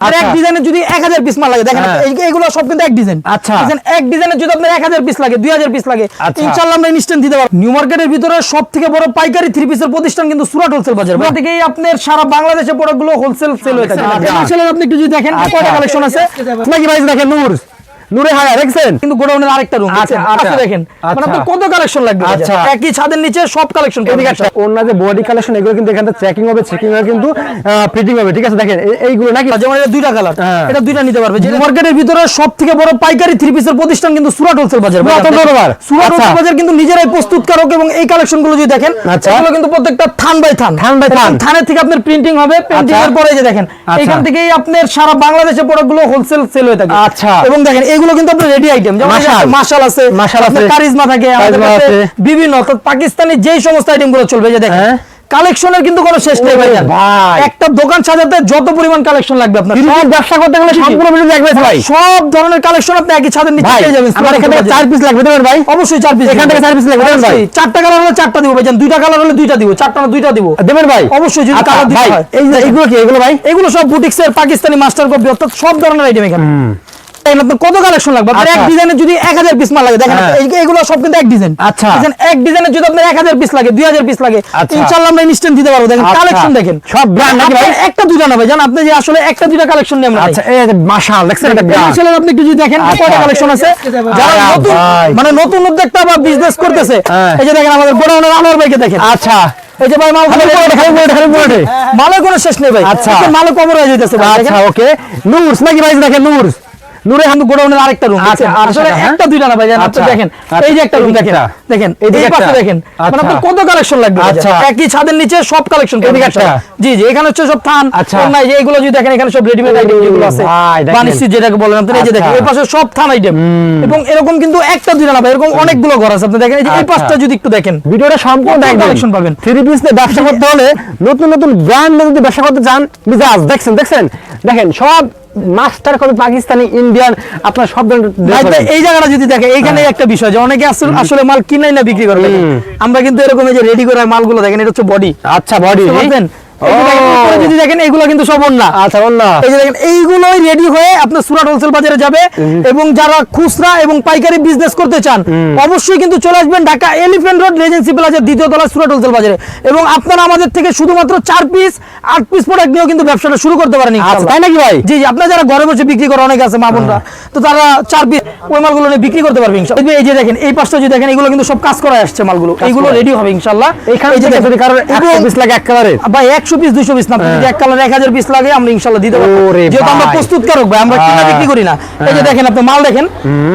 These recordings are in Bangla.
আর এক আচ্ছা। ডিজাইনের যদি এক হাজার পিস মাল লাগে দেখেন হ্যাঁ। সব কিন্তু এক ডিজাইন আচ্ছা। এক ডিজাইনের যদি আপনার এক হাজার পিস লাগে দুই হাজার পিস লাগে আচ্ছা। আমরা ইনস্ট্যান্ট দিতে পারব নিউ মার্কেটের ভিতরে সব থেকে বড় পাইকারি থ্রি পিসের প্রতিষ্ঠান কিন্তু সুরাট হোলসেল বাজার ওখান থেকেই আপনার সারা বাংলাদেশে প্রোডাক্টগুলো হোলসেল সেল হয়ে থাকে। আপনি একটু যদি দেখেন। কয়টা কালেকশন আছে নাকি ভাই দেখেন নূর নূরে হায়া দেখছেন কিন্তু গোডাউনের আরেকটা রুম আচ্ছা, আচ্ছা। দেখেন মানে আচ্ছা। আপনার কত কালেকশন লাগবে আচ্ছা। একই ছাদের নিচে সব কালেকশন অন্য যে বডি কালেকশন এগুলো কিন্তু এখানে চেকিং হবে চেকিং হবে কিন্তু ফিটিং হবে ঠিক আছে দেখেন এইগুলো নাকি যেমন এটা দুইটা কালার হ্যাঁ। এটা দুইটা নিতে পারবে মার্কেটের ভিতরে বড় পাইকারি থ্রি পিসের প্রতিষ্ঠান কিন্তু সুরাট হোলসেল বাজার সুরাট আচ্ছা। হোলসেল বাজার কিন্তু নিজেরাই প্রস্তুতকারক এবং এই কালেকশনগুলো যদি দেখেন আচ্ছা। এগুলো কিন্তু প্রত্যেকটা থান বাই থান থান by থান। থানের থেকে আপনার প্রিন্টিং হবে প্রিন্টিং এর আচ্ছা। পরে যে দেখেন আচ্ছা। এখান থেকেই আপনার সারা বাংলাদেশে প্রোডাক্টগুলো হোলসেল সেল হয়ে থাকে আচ্ছা। এবং দেখেন এগুলো কিন্তু আপনার রেডি আইটেম যেমন মাশাল। আছে মাশাল আছে। কারিজমা থাকে আমাদের কাছে বিভিন্ন অর্থাৎ পাকিস্তানি যেই সমস্ত আইটেমগুলো চলবে যে দেখেন হ্যাঁ। কালেকশনের কিন্তু কোনো শেষ নেই ভাই। একটা দোকান সাজাতে যত পরিমাণ কালেকশন লাগবে আপনার সব ব্যবসা করতে গেলে সম্পূর্ণ ভিডিও দেখবে ভাই। সব ধরনের কালেকশন আপনি একই ছাদের নিচে পেয়ে যাবেন। আমার এখান থেকে চার পিস লাগবে দেবেন ভাই। অবশ্যই চার পিস এখান থেকে চার piece লাগবে, দেবেন ভাই? চারটা কালার হলে চারটা দিব ভাইজান দুইটা কালার হলে দুইটা দিব চারটা না দুইটা দিব। দেবেন ভাই। অবশ্যই যদি আচ্ছা, কালার দিতে হয়। এই যে এইগুলো কি এগুলো ভাই? এগুলো সব বুটিক্সের পাকিস্তানি মাস্টার কপি অর্থাৎ সব ধরনের আইটেম এখানে। কত কালেকশন লাগবে আপনার এক আচ্ছা। ডিজাইনের যদি এক হাজার পিস মাল লাগে দেখেন হ্যাঁ। এগুলো সব কিন্তু এক ডিজাইন আচ্ছা। এক ডিজাইনের যদি আপনার এক হাজার পিস লাগে দুই হাজার পিস লাগে আচ্ছা। ইনশাল্লাহ আমরা ইনস্ট্যান্ট দিতে পারব দেখেন আচ্ছা। কালেকশন দেখেন সব নাকি ভাই? একটা দুইটা না ভাই জান আপনি যে আসলে একটা দুইটা কালেকশন নিয়ে আমরা আচ্ছা এই মাশাআল্লাহ দেখছেন এটা আপনি একটু যদি দেখেন আচ্ছা। কয়টা কালেকশন আছে যারা নতুন। মানে নতুন উদ্যোক্তা বা বিজনেস করতেছে হ্যাঁ। এই যে দেখেন আমাদের গোডাউনের আনোয়ার ভাইকে দেখেন আচ্ছা এই যে ভাই মাল মালের কোনো শেষ নেই ভাই আচ্ছা। মালে কবর হয়ে যাইতেছে ভাই আচ্ছা ওকে নূরস নাকি ভাই দেখেন নূরস নূরে হামদু গোডাউনের আরেকটা রুম আচ্ছা, আসলে আচ্ছা। একটা দুইটা না ভাই আপনি আচ্ছা, দেখেন আচ্ছা, এই যে একটা রুম দেখেন দেখেন এই পাশে দেখেন মানে আচ্ছা। আপনার কত কালেকশন লাগবে আচ্ছা। একই ছাদের নিচে সব কালেকশন এদিকে একটা। জি জি এখানে হচ্ছে সব থান আচ্ছা। যে এগুলো যদি দেখেন এখানে সব রেডিমেড আইটেম যেগুলো আছে। বানিশি যেটাকে বলেন আপনি এই যে দেখেন আচ্ছা। এই পাশে সব থান আইটেম এবং এরকম কিন্তু একটা দুইটা না ভাই এরকম অনেকগুলো ঘর আছে আপনি দেখেন এই যে এই আচ্ছা। পাশটা যদি একটু দেখেন ভিডিওটা সম্পূর্ণ দেখবেন collection পাবেন? থ্রি পিস নিয়ে ব্যবসা করতে হলে নতুন নতুন ব্র্যান্ড যদি ব্যবসা করতে চান মিজাজ দেখছেন দেখছেন দেখেন সব মাস্টার করে পাকিস্তানি ইন্ডিয়ান আপনার সব। এই জায়গাটা যদি দেখে এইখানে একটা বিষয় যে অনেকে আসলে আসলে মাল কিনাই না বিক্রি করে আমরা কিন্তু এরকম এই যে রেডি করা মালগুলো দেখেন এটা হচ্ছে বডি আচ্ছা বডি বুঝলেন এই যে দেখেন, উপরে যদি দেখেন এগুলো কিন্তু সব না আচ্ছা বল এই যে দেখেন এইগুলোই রেডি হয়ে আপনার সুরাট হোলসেল বাজারে যাবে। এবং যারা খুচরা এবং পাইকারি বিজনেস করতে চান অবশ্যই কিন্তু চলে আসবেন ঢাকা এলিফ্যান্ট রোড রেজেন্সি প্লাজার দ্বিতীয় তলা সুরাট হোলসেল বাজারে। এবং আপনারা আমাদের থেকে শুধুমাত্র চার পিস আট পিস প্রোডাক্ট নিয়েও কিন্তু ব্যবসাটা শুরু করতে পারেন আচ্ছা তাই নাকি ভাই? জি জি আপনারা যারা ঘরে বসে বিক্রি করে অনেক আছে মা বোনরা তো তারা চার পিস ওই মালগুলো নিয়ে বিক্রি করতে পারবে ইনশাআল্লাহ। এই যে দেখেন এই পাশটা যদি দেখেন এগুলো কিন্তু সব কাজ করা আসছে মালগুলো। এইগুলো রেডি হবে ইনশাআল্লাহ। এখানে এই যে থেকে দেখেন, যদি কারোর এবং- 100 পিস লাগে এক কালারের ভাই একশো পিস দুইশো পিস না এক কালার এক হাজার পিস লাগে আমরা ইনশাল্লাহ দিতে পারব। যেহেতু আমরা প্রস্তুত কারক ভাই আমরা কিনা হ্যাঁ। বিক্রি করি না। এই যে দেখেন আপনি মাল দেখেন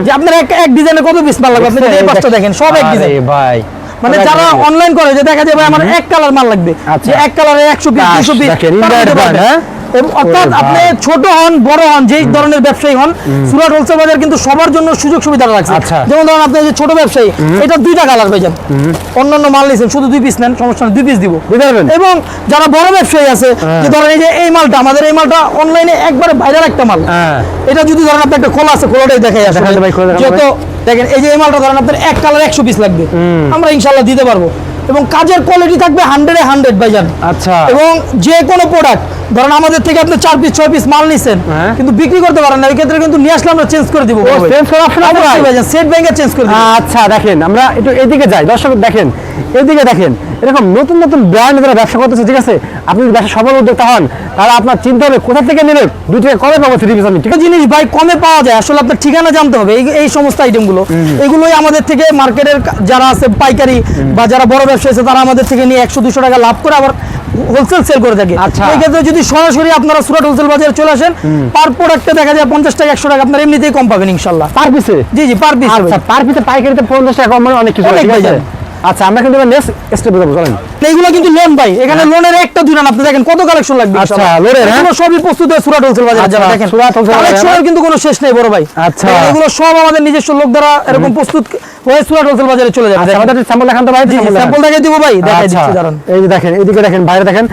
যে আপনার এক এক ডিজাইনে কত পিস মাল লাগবে? আপনি যদি এই পাঁচটা দেখেন সব এক ডিজাইন ভাই। মানে যারা অনলাইন করে যে দেখা যাবে আমার এক কালার মাল লাগবে। আচ্ছা। যে এক কালারে একশো পিস দুশো পিস হ্যাঁ? অর্থাৎ আপনি ছোট হন বড় হন যেই ধরনের ব্যবসায়ী হন সুরাট হোলসেল বাজার কিন্তু সবার জন্য সুযোগ সুবিধা রাখছে। আচ্ছা। যেমন ধরেন আপনি যে ছোট ব্যবসায়ী এটা দুইটা কালার পেয়ে যান। অন্যান্য মাল নিয়েছেন শুধু দুই পিস নেন সমস্যা দুই পিস দিব। এবং যারা বড় ব্যবসায়ী আছে যে ধরেন এই যে এই মালটা আমাদের এই মালটা অনলাইনে একবারে ভাইরাল একটা মাল। হ্যাঁ। এটা যদি ধরেন আপনি একটা খোলা আছে খোলাটাই দেখাই দেখান যত দেখেন এই যে এই মালটা ধরেন আপনার এক কালার একশো পিস লাগবে। আমরা ইনশাল্লাহ দিতে পারব। এবং কাজের কোয়ালিটি থাকবে হান্ড্রেডে হান্ড্রেড ভাইজান। আচ্ছা। এবং যে কোনো প্রোডাক্ট ধরেন আমাদের থেকে আপনি চার পিস ছয় পিস মাল নিছেন হ্যাঁ। কিন্তু বিক্রি করতে পারেন না এই ক্ষেত্রে কিন্তু নিয়ে আসলে আমরা চেঞ্জ করে দিব চেঞ্জ করার ভাই? সেট ব্যাংকে চেঞ্জ করে আচ্ছা দেখেন আমরা একটু এদিকে যাই দর্শক দেখেন এদিকে দেখেন এরকম নতুন নতুন ব্র্যান্ড যারা ব্যবসা করতেছে ঠিক আছে? আপনি যদি ব্যবসা সফল উদ্যোক্তা হন তাহলে আপনার চিন্তা হবে কোথা থেকে নেবে? দুই টাকা কমে পাবো থ্রি পিস আমি? ঠিক একটা জিনিস ভাই কমে পাওয়া যায়। আসলে আপনার ঠিকানা জানতে হবে। এই সমস্ত আইটেমগুলো এগুলোই আমাদের থেকে মার্কেটের যারা আছে পাইকারি বা যারা বড় ব্যবসা আছে তারা আমাদের থেকে নিয়ে একশো দুশো টাকা লাভ করে আবার হোলসেল সেল করে থাকে। আচ্ছা। এই ক্ষেত্রে যদি সরাসরি আপনারা সুরাট হোলসেল বাজারে চলে আসেন পার প্রোডাক্টে দেখা যায় পঞ্চাশ টাকা একশো টাকা আপনার এমনিতেই কম পাবেন ইনশাল্লাহ। পার পিসে জি জি পার পিস পার পিসে পাইকারিতে পঞ্চাশ টাকা কম মানে অনেক কিছু আচ্ছা আমরা কিন্তু নেক্সট স্টেপে যাব চলেন। এইগুলো কিন্তু লোন ভাই এখানে লোনের একটা দুই আপনি দেখেন কত কালেকশন লাগবে হ্যাঁ। আচ্ছা, লোনের, হ্যাঁ? সবই প্রস্তুত হয় সুরাট হোলসেল বাজারে আচ্ছা, যারা দেখেন। সুরাট কালেকশনের কিন্তু কোনো শেষ নেই বড় ভাই। আচ্ছা। এগুলো সব আমাদের নিজস্ব লোক দ্বারা এরকম প্রস্তুত হয়ে সুরাট হোলসেল বাজারে চলে যাবে। আচ্ছা আমাদের স্যাম্পল দেখান তো ভাই জি স্যাম্পল দেখাই দিব ভাই দেখাই আচ্ছা, দিচ্ছি দাঁড়ান। এই যে দেখেন এইদিকে দেখেন বাইরে দেখেন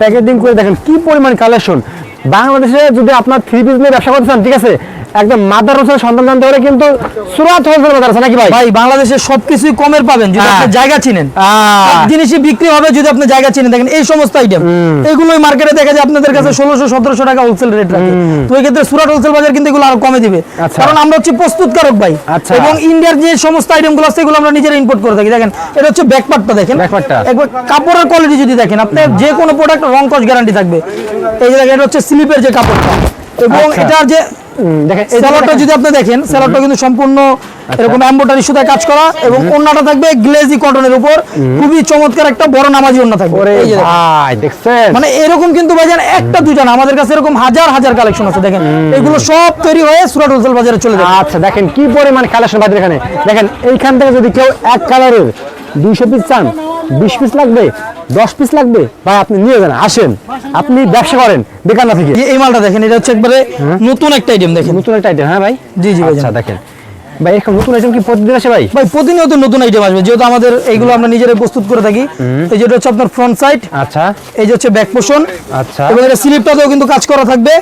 প্যাকেজিং করে দেখেন কি পরিমাণ কালেকশন বাংলাদেশে যদি আপনার থ্রি পিস নিয়ে ব্যবসা করতে চান ঠিক আছে? একদম মাদার রসুনের সন্ধান জানতে হলে কিন্তু সুরাত হোলসেল বাজার আছে নাকি ভাই? ভাই বাংলাদেশে সবকিছুই কমের পাবেন যদি হ্যাঁ। আপনি জায়গা চিনেন। জিনিসই বিক্রি হবে যদি আপনি জায়গা চিনে দেখেন এই সমস্ত আইটেম এগুলোই মার্কেটে দেখা যায় আপনাদের কাছে ষোলোশো সতেরোশো টাকা হোলসেল রেট রাখে। তো এই ক্ষেত্রে সুরাট হোলসেল বাজার কিন্তু এগুলো আরও কমে দিবে। আচ্ছা। কারণ আমরা হচ্ছে প্রস্তুতকারক ভাই। আচ্ছা। এবং ইন্ডিয়ার যে সমস্ত আইটেমগুলো আছে এগুলো আমরা নিজেরা ইম্পোর্ট করে থাকি। দেখেন এটা হচ্ছে ব্যাকপার্টটা দেখেন। একবার কাপড়ের কোয়ালিটি যদি দেখেন আপনি যে কোনো প্রোডাক্ট রং কস গ্যারান্টি থাকবে। এই যে দেখেন এটা হচ্ছে স্লিপের যে কাপড়টা। এবং আচ্ছা। এটার যে দেখেন এই যে স্যালাডটা দেখেন- যদি আপনি দেখেন স্যালাডটা কিন্তু সম্পূর্ণ এরকম এমব্রয়ডারি সুতায় কাজ করা এবং ওন্নাটা থাকবে গ্লেজি কটনের উপর। খুবই চমৎকার একটা বড় নামাজি ওন্না থাকবে। ওরে এই যে দেখেন। ভাই দেখছেন? মানে এরকম কিন্তু ভাইজান একটা দুইটা না আমাদের কাছে এরকম হাজার হাজার কালেকশন আছে দেখেন। এগুলো সব তৈরি হয়ে সুরাট হোলসেল বাজারে চলে যাবে। আচ্ছা দেখেন কি পরিমাণ কালেকশন বাজার এখানে। দেখেন এইখান থেকে যদি কেউ এক কালারের দুইশো পিস চান বিশ পিস লাগবে দশ পিস লাগবে। ভাই আপনি নিয়ে যান আসেন। আপনি ব্যবসা করেন বেকার না থেকে। এই- এই মালটা দেখেন এটা হচ্ছে একবারে নতুন একটা আইটেম দেখেন। নতুন একটা আইটেম হ্যাঁ ভাই? জি, জি, ভাই আচ্ছা দেখেন। ভাই এরকম নতুন আইটেম কি প্রতিদিন আসে ভাই? ভাই প্রতিনিয়ত নতুন আইটেম আসবে। যেহেতু আমাদের এইগুলো আমরা প্রস্তুত করে থাকি এই যেটা হচ্ছে আপনার ফ্রন্ট সাইড আচ্ছা। এই যে হচ্ছে ব্যাক পোষণ আচ্ছা। এবং এটা স্লিপটাতেও কিন্তু কাজ করা থাকবে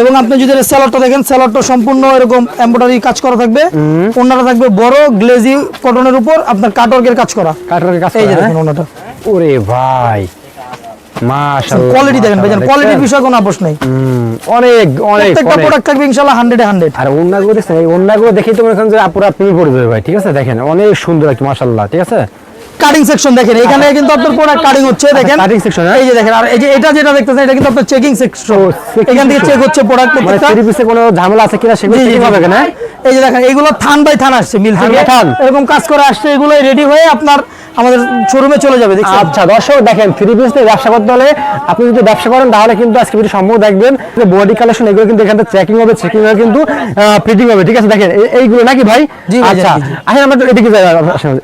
এবং আপনি যদি এটা স্যালাডটা দেখেন স্যালাডটা সম্পূর্ণ এরকম এমব্রয়ডারি কাজ করা থাকবে। ওনাটা থাকবে বড় গ্লেজি কটনের উপর আপনার কাটওয়ার্কের কাজ করা। কাঠের কাজ এই যে দেখেন হ্যাঁ? ওনাটা। ওরে ভাই মাশাআল্লাহ কোয়ালিটি দেখেন ভাইজান কোয়ালিটির বিষয়ে কোনো আপোষ নেই। অনেক অনেক প্রত্যেকটা প্রোডাক্ট থাকবে ইনশাআল্লাহ হান্ড্রেডে হান্ড্রেড আর অন্যগুলো দেখছেন এই অন্যগুলো দেখেই তো মনে করেন যে আপুরা প্রেমে পড়ে যাবে ভাই ঠিক আছে? দেখেন অনেক সুন্দর আর মাশাআল্লাহ ঠিক আছে? কাটিং সেকশন দেখেন এখানে কিন্তু আপনার প্রোডাক্ট কাটিং হচ্ছে দেখেন। cutting section? এই যে দেখেন আর এই যে এটা যেটা দেখতেছেন এটা কিন্তু আপনার চেকিং সেকশন এখান থেকে চেক হচ্ছে প্রোডাক্ট মানে প্রত্যেকটা। থ্রি পিসে কোনো ঝামেলা আছে কিনা সেগুলো জি, জি, চেকিং জি। হবে কেন? এই যে দেখেন এইগুলো থান বাই থান আসছে মিল থেকে। এরকম কাজ করে আসছে এগুলো রেডি হয়ে আপনার আমাদের শোরুমে চলে যাবে আচ্ছা দর্শক দেখেন থ্রি পিস দিয়ে ব্যবসা করতে হলে আপনি যদি ব্যবসা করেন তাহলে কিন্তু আজকে ভিডিও সম্ভব দেখবেন। বডি কালেকশন এগুলো কিন্তু এখান থেকে চেকিং হবে চেকিং হবে কিন্তু ফিটিং হবে ঠিক আছে? দেখেন এইগুলো নাকি ভাই? আচ্ছা। আসেন আমরা এদিকে যাই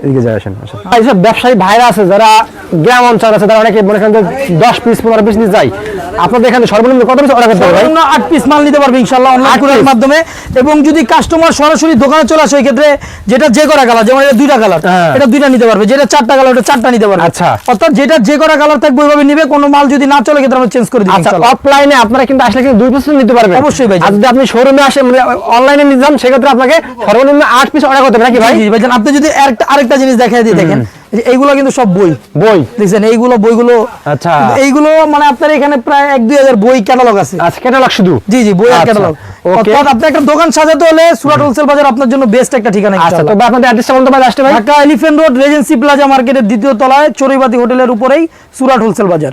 এদিকে যাই আসেন। এইসব ব্যবসায়ী ভাইরা আছে যারা গ্রাম অঞ্চল আছে তারা অনেকে মনে করেন দশ পিস পনেরো পিস নিয়ে যায়। আপনাদের এখানে সর্বনিম্ন কত পিস অর্ডার করতে হবে সর্বনিম্ন আট পিস মাল নিতে পারবে ইনশাল্লাহ অনলাইন কুরিয়ার মাধ্যমে। এবং যদি কাস্টমার সরাসরি দোকানে চলে আসে এই ক্ষেত্রে যেটা যে করা কালার যেমন এটা দুইটা কালার হ্যাঁ। এটা দুইটা নিতে পারবে। যেটা চারটা কালার ওটা চারটা নিতে পারবে। আচ্ছা। অর্থাৎ যেটা যে কোনো কালার থাকবে ওইভাবে নিবে কোনো মাল যদি না চলে গেলে আমরা চেঞ্জ করে দিই আচ্ছা অফলাইনে আপনারা কিন্তু আসলে কিন্তু দুই পিস নিতে পারবেন। অবশ্যই ভাই। যদি আপনি শোরুমে আসেন মানে অনলাইনে নিয়ে যান সেক্ষেত্রে আপনাকে সর্বনিম্ন আট পিস অর্ডার করতে হবে নাকি ভাই? জি, ভাই জান আপনি যদি আরেকটা আরেকটা জিনিস দেখাই দিয়ে দেখেন এইগুলো কিন্তু সব বই। বই? দেখছেন এইগুলো বইগুলো আচ্ছা। এইগুলো মানে আপনার এখানে প্রায় এক দুই হাজার বই ক্যাটালগ আছে। আচ্ছা ক্যাটালগ শুধু? জি জি বই আর আচ্ছা, ক্যাটালগ. অর্থাৎ আপনি একটা দোকান সাজাতে হলে সুরাট হোলসেল বাজার আপনার জন্য বেস্ট একটা ঠিকানা আচ্ছা ইনশাআল্লাহ। তবে আপনাদের অ্যাড্রেসটা বলতে পারেন আসতে ভাই Dhaka elephant road regency plaza মার্কেটের দ্বিতীয় তলায় চড়ুইবাতি হোটেলের উপরেই সুরাট হোলসেল বাজার।